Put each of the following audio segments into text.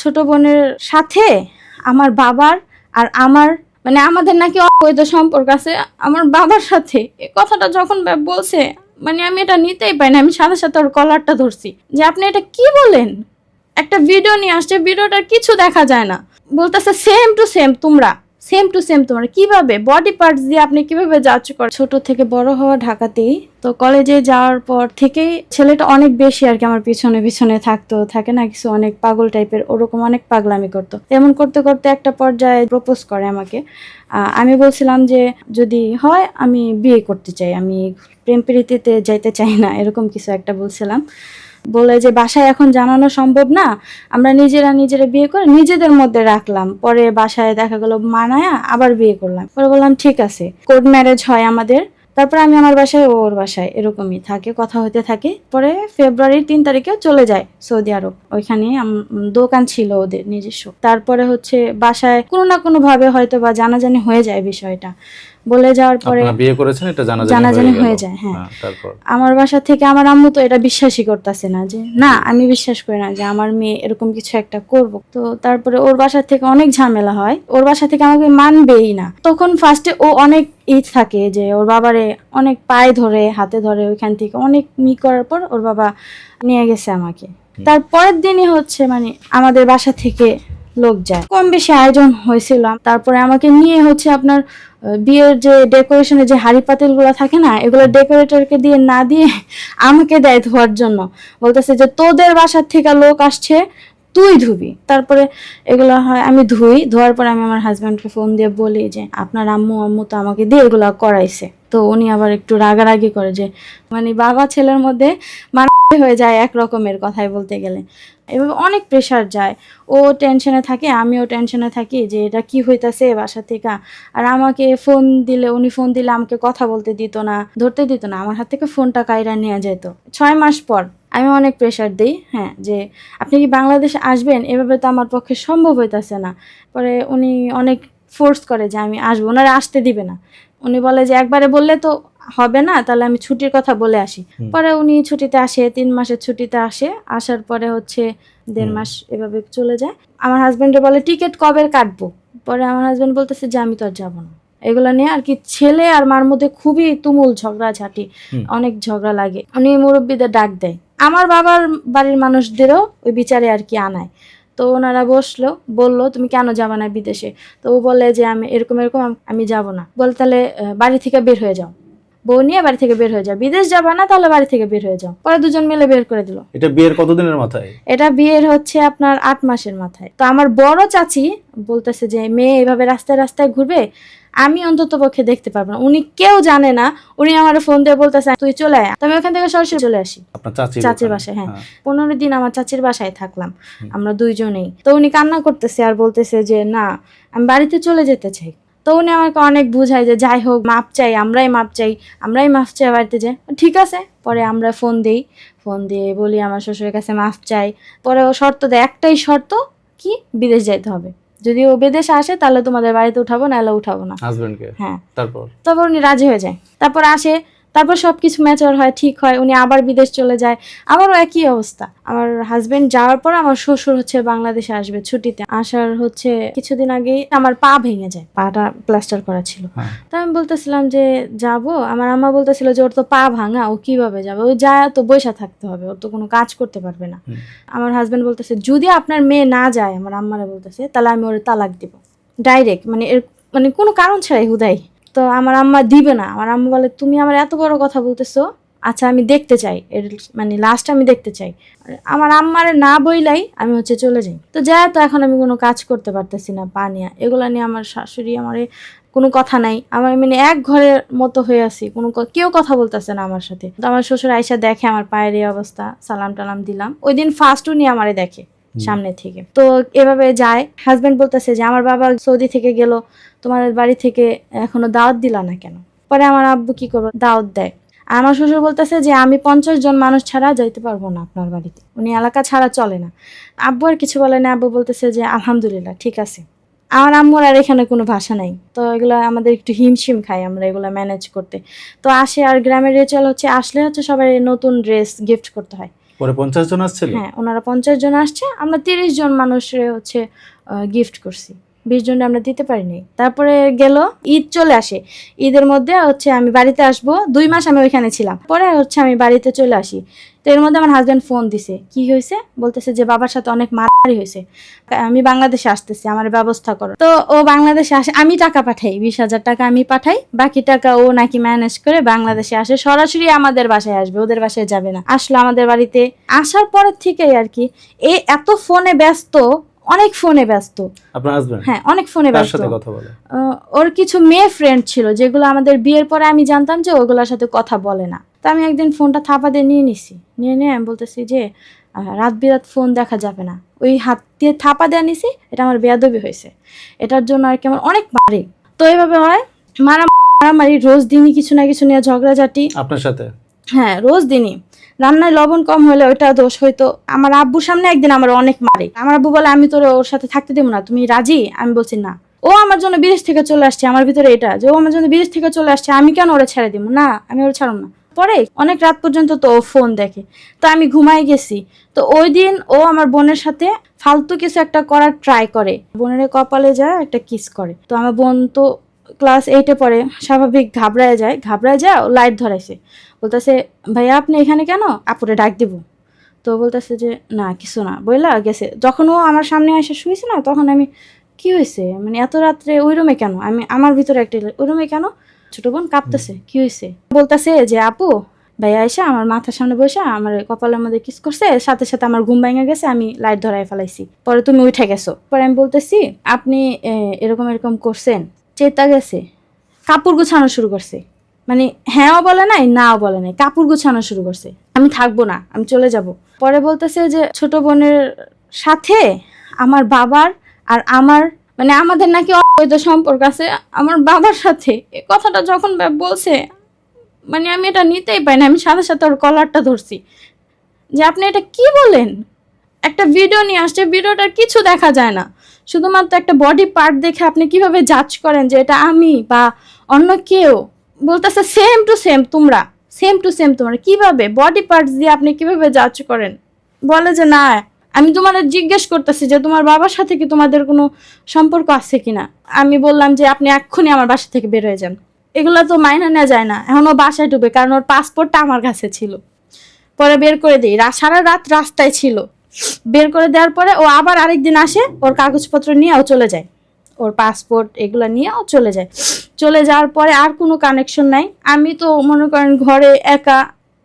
ছোট বোনের সাথে আমার বাবার আর আমার মানে আমাদের নাকি অবৈধ সম্পর্ক আছে, আমার বাবার সাথে। এ কথাটা যখন বলছে মানে আমি এটা নিতেই পাই না, আমি সাথে সাথে ওর কলারটা ধরছি। যে আপনি এটা কি বলেন? একটা ভিডিও নিয়ে আসছে ভিডিওটার কিছু দেখা যায় না। বলতেছে সেম টু সেম তোমরা। সেম টু সেম তোমার। কীভাবে? বডি পার্টস দিয়ে আপনি কীভাবে যাচ্ছ করে ছোট থেকে বড় হওয়া ঢাকাতেই। তো কলেজে যাওয়ার পর থেকেই ছেলেটা অনেক বেশি আর কি আমার পিছনে পিছনে থাকতো। থাকে না, কিছু অনেক পাগল টাইপের ওরকম অনেক পাগলামি করতো। এমন করতে করতে একটা পর্যায়ে প্রপোজ করে আমাকে। আমি বলছিলাম যে, যদি হয়, আমি বিয়ে করতে চাই। আমি প্রেম প্রীতিতে যাইতে চাই না। এরকম কিছু একটা বলছিলাম। বলে যে, বাসায় এখন জানানো সম্ভব না। আমরা নিজেরা নিজেরা বিয়ে করে নিজেদের মধ্যে রাখলাম। পরে বাসায় দেখা গেল মানায়া আবার বিয়ে করলাম। পরে বললাম, ঠিক আছে। কোর্ট ম্যারেজ হয় আমাদের। তারপর আমি আমার বাসায় ওর বাসায়। এরকমই থাকে, কথা হতে থাকে। পরে ফেব্রুয়ারির তিন তারিখে চলে যায় সৌদি আরব। ওইখানে দোকান ছিল ওদের নিজস্ব। তারপরে হচ্ছে বাসায় কোনো না কোনো ভাবে হয়তো বা জানাজানি হয়ে যায় বিষয়টা। বলে যাওয়ার পরে বিয়ে করেছেন এটা জানাজানি। হয়ে যায়, হ্যাঁ। তারপর? আমার বাসা থেকে আমার আম্মু তো এটা বিশ্বাসই করতেছে না যে না আমি বিশ্বাস করি না যে আমার মেয়ে এরকম কিছু একটা করব। তো তারপরে ওর বাসা থেকে অনেক ঝামেলা হয় ওর বাসা থেকে আমাকে মানবেই না। তখন ফার্স্টে ও অনেক ঈদ থাকে যে ওর বাবারে অনেক পায়ে ধরে হাতে ধরে ওইখান থেকে অনেক মি করার পর ওর বাবা নিয়ে গেছে আমাকে। তারপরের দিনই হচ্ছে মানে আমাদের বাসা থেকে লোক যায়। কম বেশি আয়োজন হয়েছিল। তারপরে আমাকে নিয়ে হচ্ছে আপনার বিয়ের যে ডেকোরেশনের যে হাড়ি পাতিলগুলো থাকে না, এগুলো ডেকোরেটরকে দিয়ে না দিয়ে আমাকে দেয় ধোয়ার জন্য। বলতেছে যে, তোদের বাসার থেকে লোক আসছে, তুই ধুবি। তারপরে এগুলো হয়, আমি ধুই। ধোয়ার পরে আমি আমার হাজব্যান্ডকে ফোন দিয়ে বলি যে, আপনার আম্মু আম্মু তো আমাকে দিয়ে এগুলো করাইছে। তো উনি আবার একটু রাগারাগি করে যে মানে বাবা ছেলের মধ্যে মারামারি হয়ে যায় এক রকমের কথাই বলতে গেলে। এভাবে অনেক প্রেশার যায়। ও টেনশনে থাকে, আমিও টেনশনে থাকি যে এটা কি হইতাছে বাসা থেকে। আর আমাকে ফোন দিলে, উনি ফোন দিলে আমাকে কথা বলতে দিত না, ধরতে দিত না। আমার হাত থেকে ফোনটা কাইরা নিয়ে যেত। ছয় মাস পর আমি অনেক প্রেশার দিই হ্যাঁ যে আপনি কি বাংলাদেশে আসবেন? এভাবে তো আমার পক্ষে সম্ভব হইতাছে না। পরে উনি অনেক ফোর্স করে যে আমি আসব। ওনারা আসতে দিবে না। উনি বলে যে একবারে বললে তো হবে না তাহলে আমি ছুটির কথা বলে আসি। পরে উনি ছুটিতে আসে তিন মাসের ছুটিতে আসে। আসার পরে হচ্ছে দেড় মাস এভাবে চলে যায়। আমার হাজবেন্ডে বলে টিকিট কবে কাটবো? পরে আমার হাজবেন্ড বলতেছে যে আমি তো আর যাব না। এগুলো নিয়ে আর কি ছেলে আর মার মধ্যে খুবই তুমুল ঝগড়াঝাটি। অনেক ঝগড়া লাগে। উনি মুরব্বীদের ডাক দেয়। আমার বাবার বাড়ির মানুষদেরও ওই বিচারে আর কি আনায়। তো ওনারা বসল, বলল, তুমি কেন যাবা না বিদেশে? তো ও বলে যে, আমি এরকম এরকম, আমি যাব না। বলে, তাহলে বাড়ি থেকে বের হয়ে যাও। বউ নিয়ে বাড়ি থেকে বের হয়ে যাও। বিদেশ যাবা না তাহলে বাড়ি থেকে বের হয়ে যাও। পরে দুজন মিলে বের করে দিল। এটা বিয়ের কতদিনের মাথায়? এটা বিয়ের হচ্ছে আপনার আট মাসের মাথায়। তো আমার বড় চাচি বলতেছে যে মেয়ে এভাবে রাস্তায় রাস্তায় ঘুরবে? আমি অন্তত পক্ষে দেখতে পারব না। উনি কেউ জানে না। উনি আমার ফোন দিয়ে বলতেছে তুই চলে আয়। তো আমি ওখান থেকে সরাসরি চলে আসি। চাচির বাসায়, হ্যাঁ। পনেরো দিন আমার চাচির বাসায় থাকলাম। আমরা দুইজনেই। তো উনি কান্না করতেছে আর বলতেছে যে না আমি বাড়িতে চলে যেতে চাই। তো উনি আমাকে অনেক বুঝায় যে যাই হোক মাপ চাই আমরাই মাপ চাই আমরাই মাপ চাই বাড়িতে যাই ঠিক আছে পরে আমরা ফোন দিই ফোন দিয়ে বলি আমার শ্বশুরের কাছে মাপ চাই। পরে ও শর্ত দেয় একটাই শর্ত কি? বিদেশ যাইতে হবে। যদি ও বিদেশ আসে তাহলে তোমাদের বাড়িতে উঠাবো নাহলে উঠাবো না। হাজবেন্ডকে হ্যাঁ। তারপর? তারপর উনি রাজি হয়ে যায়। তারপর আসে তারপর সব কিছু ম্যাচার হয় ঠিক হয় উনি আবার বিদেশ চলে যায়। আমারও একই অবস্থা। আমার হাজবেন্ড যাওয়ার পর আমার শ্বশুর হচ্ছে বাংলাদেশে আসবে ছুটিতে। আসার হচ্ছে কিছুদিন আগেই আমার পা ভেঙে যায় পাটা প্লাস্টার করা ছিল। হ্যাঁ। তো আমি বলতেছিলাম যে যাব? আমার আম্মা বলতেছিল যে ওর তো পা ভাঙা ও কীভাবে যাবে? ও যায় তো বৈশা থাকতে হবে ওর তো কোনো কাজ করতে পারবে না। আমার হাজবেন্ড বলতেছে যদি আপনার মেয়ে না যায় আমার আম্মারা বলতেছে তাহলে আমি ওর তালাক দিব। ডাইরেক্ট মানে এর মানে কোনো কারণ ছাড়াই হুদাই। তো আমার আম্মা দিবে না। আমার আম্মা বলে, তুমি আমার এত বড় কথা বলতেছো। আচ্ছা আমি দেখতে চাই। এর মানে লাস্ট আমি দেখতে চাই। আমার আম্মারে না বইলাই আমি হচ্ছে চলে যাই। তো যা তো এখন আমি কোনো কাজ করতে পারতেছি না, পা নিয়ে। এগুলা নিয়ে আমার শাশুড়ি আমারে কোনো কথা নাই। আমার মানে এক ঘরের মতো হয়ে আছি। কোনো কেউ কথা বলতেছে না আমার সাথে। তো আমার শ্বশুর আইসা দেখে আমার পায়ের এই অবস্থা। সালাম টালাম দিলাম। ওই দিন ফার্স্ট উনি আমারে দেখে। সামনে থেকে। তো এভাবে যায়। হাজবেন্ড বলতেছে যে, আমার বাবা সৌদি থেকে গেল তোমাদের বাড়ি থেকে এখনও দাওয়াত দিলা না কেন? পরে আমার আব্বু কি করব? দাওয়াত দেয়। আমার শ্বশুর বলতেছে যে, আমি পঞ্চাশ জন মানুষ ছাড়া যাইতে পারব না আপনার বাড়িতে। উনি এলাকা ছাড়া চলে না। আব্বু আর কিছু বলে না। আব্বু বলতেছে যে, আলহামদুলিল্লাহ, ঠিক আছে। আমার আম্মুর আর এখানে কোনো ভাষা নাই। তো এগুলো আমাদের একটু হিমশিম খাই আমরা এগুলো ম্যানেজ করতে। তো আসে আর গ্রামের রিচুয়াল হচ্ছে, আসলে হচ্ছে সবাই নতুন ড্রেস গিফট করতে হয়। পরে পঞ্চাশ জন আসছিল হ্যাঁ ওনারা পঞ্চাশ জন আসছে, আমরা তিরিশ জন মানুষের হচ্ছে গিফট করছি। বিশ জনে আমরা দিতে পারিনি। তারপরে গেল, ঈদ চলে আসে। ঈদের মধ্যে হচ্ছে আমি বাড়িতে আসব, দুই মাস আমি ওইখানে ছিলাম। পরে হচ্ছে আমি বাড়িতে চলে আসি। তো এর মধ্যে আমার হাজব্যান্ড ফোন দিছে। কি হয়েছে? বলতেছে যে বাবার সাথে অনেক মারামারি হয়েছে। আমি বাংলাদেশে আসতেছি, আমার ব্যবস্থা করো। তো ও বাংলাদেশে আসে, আমি টাকা পাঠাই, বিশ হাজার টাকা আমি পাঠাই। বাকি টাকা ও নাকি ম্যানেজ করে বাংলাদেশে আসে। সরাসরি আমাদের বাসায় আসবে, ওদের বাসায় যাবে না। আসলো আমাদের বাড়িতে। আসার পরের থেকেই আর কি, এ এত ফোনে ব্যস্ত অনেক ফোনে ব্যস্ত। আপনার হাজবেন্ড হ্যাঁ অনেক ফোনে ব্যস্ত। সাথে কথা বলে? ওর কিছু মেয়ে ফ্রেন্ড ছিল যেগুলো আমাদের বিয়ের পরে আমি জানতাম যে ওগুলোর সাথে কথা বলে না। তো আমি একদিন ফোনটা থাপা দিয়ে নিয়ে নিছি। নিয়ে নিয়ে আমি বলতেছি যে রাত বিরাত ফোন দেখা যাবে না। ওই হাত দিয়ে থাপা দেওয়া নিছি এটা আমার বেয়াদবি হয়েছে। এটার জন্য আর কি আমার অনেক মারে। তো এইভাবে হয় মারা মারামারি রোজ দিনই কিছু না কিছু নিয়ে ঝগড়াঝাটি। আপনার সাথে? হ্যাঁ রোজ দিনই। রান্নায় লবণ কম হলে ওইটা দোষ হইতো। আমার আব্বুর সামনে একদিন আমার অনেক মারে। আমার আব্বু বলে, আমি তোর, ওর সাথে থাকতে দেবো না। তুমি রাজি? আমি বলছি, না। ও আমার জন্য বিদেশ থেকে চলে আসছে, আমার ভিতরে এটা যে ও আমার জন্য বিদেশ থেকে চলে আসছে, আমি কেন ওরা ছেড়ে দিব? না, আমি ওরা ছাড়ব না। পরে অনেক রাত পর্যন্ত তো ও ফোন দেখে। তো আমি ঘুমাই গেছি। তো ওই দিন ও আমার বোনের সাথে ফালতু কিছু একটা করার ট্রাই করে। বোনের কপালে যায় একটা কিস করে। তো আমার বোন তো ক্লাস এইটে পড়ে, স্বাভাবিক ঘাবড়ায় যায়। ঘাবড়ায় যায়, ও লাইট ধরাইছে। বলতেছে ভাইয়া আপনি এখানে কেন? আপুরে ডাক দিব। তো বলতেছে যে, না, কিছু না। বইলা গেছে। যখন ও আমার সামনে এসে শুয়েছে না, তখন আমি, কি হয়েছে মানে এত রাত্রে ওই রুমে কেন? আমি, আমার ভিতরে একটা ওই রুমে কেন? ছোট বোন কাঁপতেছে, কি হয়েছে বলতেছে যে, আপু ভাইয়া এসে আমার মাথার সামনে বসে আমার কপালের মধ্যে কিস করছে, সাথে সাথে আমার ঘুম ভেঙে গেছে, আমি লাইট ধরাই ফেলাইছি। পরে তুমি উঠে গেছো। পরে আমি বলতেছি, আপনি এরকম এরকম করছেন। চেতা গেছে, কাপড় গুছানো শুরু করছে। মানে হ্যাঁও বলে নাই, নাও বলে নাই, কাপড় গুছানো শুরু করছে। আমি থাকব না, আমি চলে যাব। পরে বলতেছে যে ছোট বোনের সাথে আমার বাবার আর আমার মানে আমাদের নাকি অবৈধ সম্পর্ক আছে, আমার বাবার সাথে। এ কথাটা যখন বলছে মানে আমি এটা নিতেই পাই না, আমি সাথে সাথে ওর কলারটা ধরছি। যে আপনি এটা কি বলেন? একটা ভিডিও নিয়ে আসছে ভিডিওটার কিছু দেখা যায় না। শুধুমাত্র একটা বডি পার্ট দেখে আপনি কীভাবে জাজ করেন যে এটা আমি বা অন্য কেউ? বলতেছে সেম টু সেম তোমরা সেম টু সেম তোমরা। কীভাবে? বডি পার্টস দিয়ে আপনি কীভাবে জাজ করেন? বলে যে, না, আমি তোমাদের জিজ্ঞেস করতেছি যে, তোমার বাবার সাথে কি তোমাদের কোনো সম্পর্ক আছে কিনা? আমি বললাম যে, আপনি এক্ষুনি আমার বাসা থেকে বের হয়ে যান। এগুলো তো মাইনা নেওয়া যায় না। এখন ও বাসায় ডুবে কারণ ওর পাসপোর্টটা আমার কাছে ছিল। পরে বের করে দিই। সারা রাত রাস্তায় ছিল। বের করে দেওয়ার পরে ও আবার আরেকদিন আসে, ওর কাগজপত্র নিয়ে ও চলে যায়। ওর পাসপোর্ট এগুলো নিয়ে ও চলে যায়। চলে যাওয়ার পরে আর কোনো কানেকশন নাই। আমি তো মনে করেন ঘরে একা।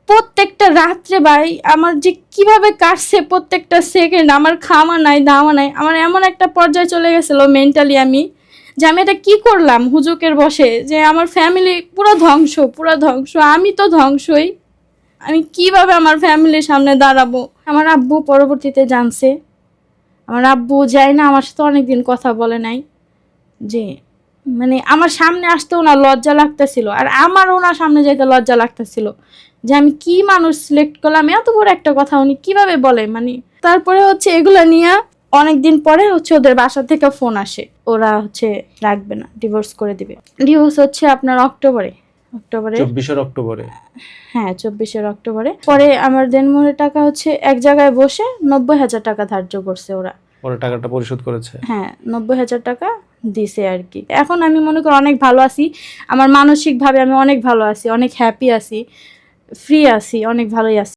প্রত্যেকটা রাত্রে ভাই আমার যে কীভাবে কাটছে প্রত্যেকটা সেকেন্ড আমার খাওয়া নাই, দাওয়া নাই। আমার এমন একটা পর্যায়ে চলে গেছিল মেন্টালি আমি, যে আমি এটা কি করলাম হুজুকের বসে, যে আমার ফ্যামিলি পুরো ধ্বংস পুরো ধ্বংস। আমি তো ধ্বংসই। আমি কীভাবে আমার ফ্যামিলির সামনে দাঁড়াবো? আমার আব্বু পরবর্তীতে জানছে। আমার আব্বু যায় না, আমার সাথে অনেকদিন কথা বলে নাই। যে মানে আমার সামনে আসতেও না লজ্জা লাগতেছিল। আর আমার ওনার সামনে যেতে লজ্জা লাগতেছিল যে আমি কি মানুষ সিলেক্ট করলাম এত বড় একটা কথা উনি কীভাবে বলে? মানে তারপরে হচ্ছে এগুলো নিয়ে অনেক দিন পরে হচ্ছে ওদের বাসা থেকে ফোন আসে। ওরা হচ্ছে রাখবে না ডিভোর্স করে দিবে। ডিভোর্স হচ্ছে আপনার অক্টোবরে অক্টোবরে চব্বিশের অক্টোবরে। হ্যাঁ চব্বিশের অক্টোবরে। পরে আমার দেনমোহরের টাকা হচ্ছে এক জায়গায় বসে নব্বই হাজার টাকা ধার্য করছে ওরা। পরে টাকাটা পরিশোধ করেছে। হ্যাঁ নব্বই হাজার টাকা দিছে আর কি। এখন আমি মনে করি অনেক ভালো আছি। আমার মানসিকভাবে আমি অনেক ভালো আছি, অনেক হ্যাপি আছি ফ্রি আছি, অনেক ভালোই আছি।